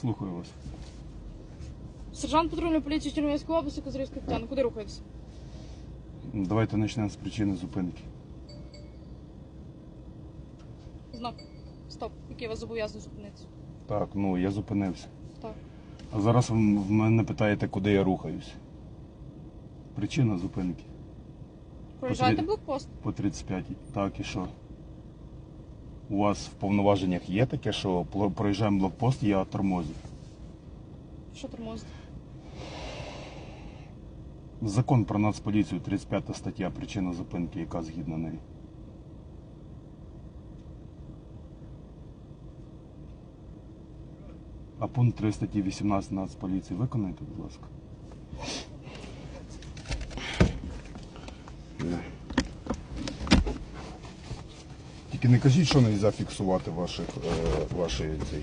Слухаю вас. Сержант патрульної поліції Чернівецької області Козирівський Тетяна. Куди рухаєтесь? Давайте почнемо з причини зупинки. Знак. Стоп. Який вас зобов'язаний зупинитися? Так, ну я зупинився. Так. А зараз ви в мене питаєте, куди я рухаюсь. Причина зупинки. Проїжджаєте блокпост? По 35. Так, і що? У вас в повноваженнях є таке, що пло- проїжджаємо блокпост, я тормозю. Що тормозите? Закон про нацполіцію, 35 стаття, причина зупинки, яка згідна неї. А пункт 3 статті 18 Нацполіції виконайте, будь ласка. Тільки не кажіть, що не можна фіксувати ваших, е, ваші цей.